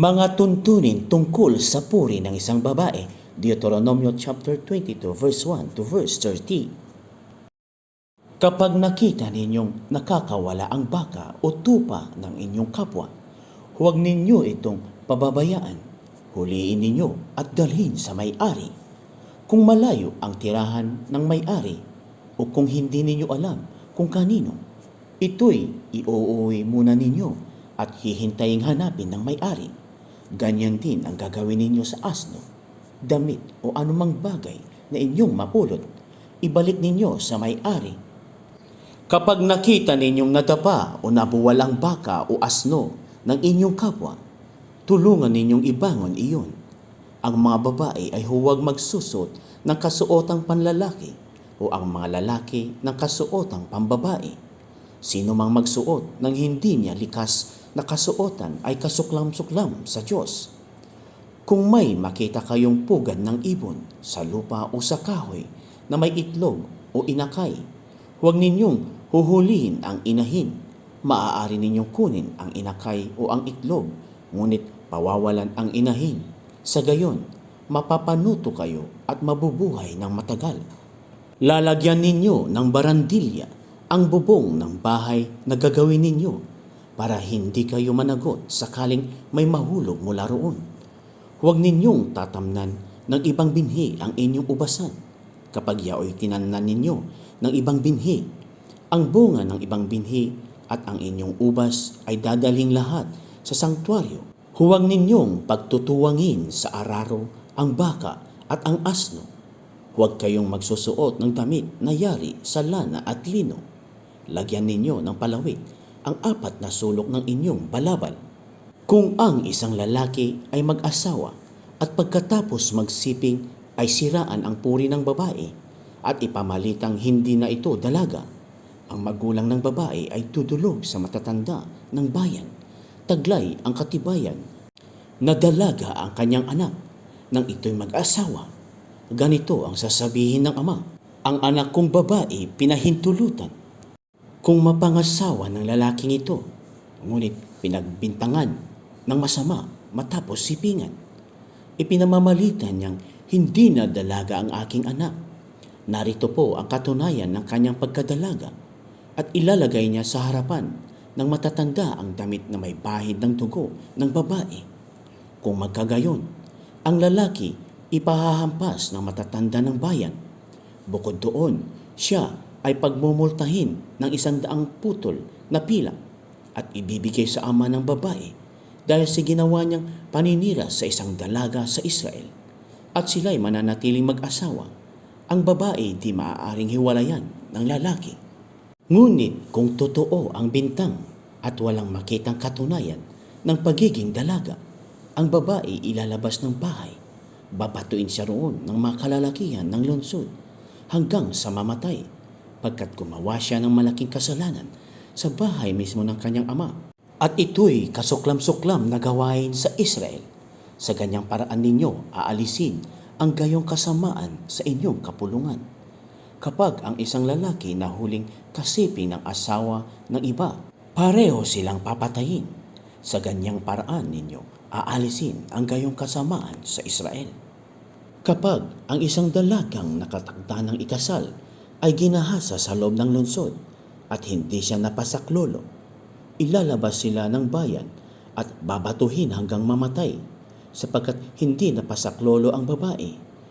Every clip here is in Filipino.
Mga tuntunin tungkol sa puri ng isang babae. Deuteronomio chapter 22 verse 1 to verse 30. Kapag nakita ninyong nakakawala ang baka o tupa ng inyong kapwa, huwag ninyo itong pababayaan. Huliin ninyo at dalhin sa may-ari. Kung malayo ang tirahan ng may-ari o kung hindi ninyo alam kung kanino, ito'y iuuwi muna ninyo at hihintaying hanapin ng may-ari. Ganyan din ang gagawin ninyo sa asno, damit o anumang bagay na inyong mapulot. Ibalik ninyo sa may-ari. Kapag nakita ninyong nadapa o nabuwal ang baka o asno ng inyong kapwa, tulungan ninyong ibangon iyon. Ang mga babae ay huwag magsusot ng kasuotang panlalaki o ang mga lalaki ng kasuotang pambabae. Sino mang magsuot ng hindi niya likas na kasuotan ay kasuklam-suklam sa Diyos. Kung may makita kayong pugad ng ibon sa lupa o sa kahoy na may itlog o inakay, huwag ninyong huhulihin ang inahin. Maaari ninyong kunin ang inakay o ang itlog, ngunit pawawalan ang inahin. Sa gayon, mapapanuto kayo at mabubuhay ng matagal. Lalagyan ninyo ng barandilya ang bubong ng bahay na gagawin ninyo para hindi kayo managot sakaling may mahulog mula roon. Huwag ninyong tatamnan ng ibang binhi ang inyong ubasan kapag yaoy tinannan ninyo ng ibang binhi. Ang bunga ng ibang binhi at ang inyong ubas ay dadaling lahat sa sangtuaryo. Huwag ninyong pagtutuwangin sa araro ang baka at ang asno. Huwag kayong magsusuot ng damit na yari sa lana at lino. Lagyan ninyo ng palawit ang apat na sulok ng inyong balabal. Kung ang isang lalaki ay mag-asawa at pagkatapos magsiping ay siraan ang puri ng babae at ipamalitang hindi na ito dalaga, ang magulang ng babae ay tudulog sa matatanda ng bayan. Taglay ang katibayan na dalaga ang kanyang anak nang ito'y mag-asawa. Ganito ang sasabihin ng ama, ang anak kong babae pinahintulutan kung mapangasawa ng lalaking ito, ngunit pinagbintangan ng masama matapos sipingan. Ipinamamalitan niyang hindi na dalaga ang aking anak. Narito po ang katunayan ng kanyang pagkadalaga at ilalagay niya sa harapan ng matatanda ang damit na may bahid ng dugo ng babae. Kung magkagayon, ang lalaki ipahahampas ng matatanda ng bayan. Bukod doon, siya ay pagmumultahin ng isang daang putol na pila at ibibigay sa ama ng babae dahil sa ginawa niyang paninira sa isang dalaga sa Israel at sila'y mananatiling mag-asawa. Ang babae di maaaring hiwalayan ng lalaki. Ngunit kung totoo ang bintang at walang makitang katunayan ng pagiging dalaga, ang babae ilalabas ng bahay. Babatuin siya roon ng mga kalalakihan ng lungsod hanggang sa mamatay pagkat gumawa siya ng malaking kasalanan sa bahay mismo ng kanyang ama. At ito'y kasuklam-suklam na gawain sa Israel. Sa ganyang paraan ninyo aalisin ang gayong kasamaan sa inyong kapulungan. Kapag ang isang lalaki na huling kasiping ng asawa ng iba, pareho silang papatayin. Sa ganyang paraan ninyo aalisin ang gayong kasamaan sa Israel. Kapag ang isang dalagang nakatakda ng ikasal ay ginahasa sa loob ng lungsod at hindi siya napasaklolo, ilalabas sila ng bayan at babatuhin hanggang mamatay sapagkat hindi napasaklolo ang babae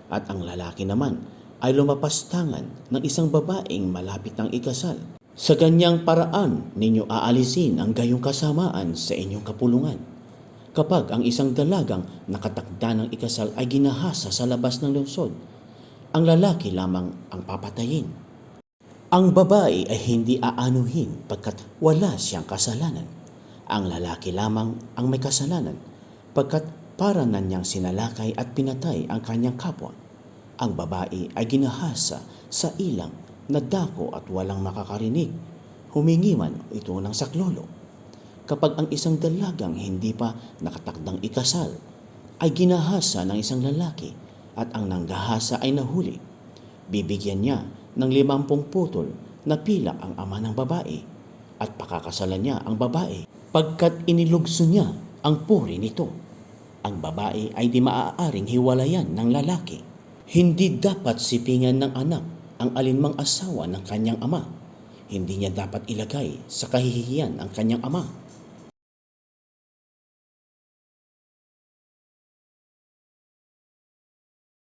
at ang lalaki naman ay lumapastangan ng isang babaeng malapit ng ikasal. Sa ganyang paraan ninyo aalisin ang gayong kasamaan sa inyong kapulungan. Kapag ang isang dalagang nakatakda ng ikasal ay ginahasa sa labas ng lungsod, ang lalaki lamang ang papatayin. Ang babae ay hindi aanuhin pagkat wala siyang kasalanan. Ang lalaki lamang ang may kasalanan pagkat para na niyang sinalakay at pinatay ang kanyang kapwa. Ang babae ay ginahasa sa ilang na dako at walang makakarinig. Humingi man ito ng saklolo. Kapag ang isang dalagang hindi pa nakatakdang ikasal ay ginahasa ng isang lalaki at ang nanggahasa ay nahuli, bibigyan niya ng limampung putol na pilak ang ama ng babae at pakakasalan niya ang babae pagkat inilugso niya ang puri nito. Ang babae ay di maaaring hiwalayan ng lalaki. Hindi dapat sipingan ng anak ang alinmang asawa ng kanyang ama. Hindi niya dapat ilagay sa kahihiyan ang kanyang ama.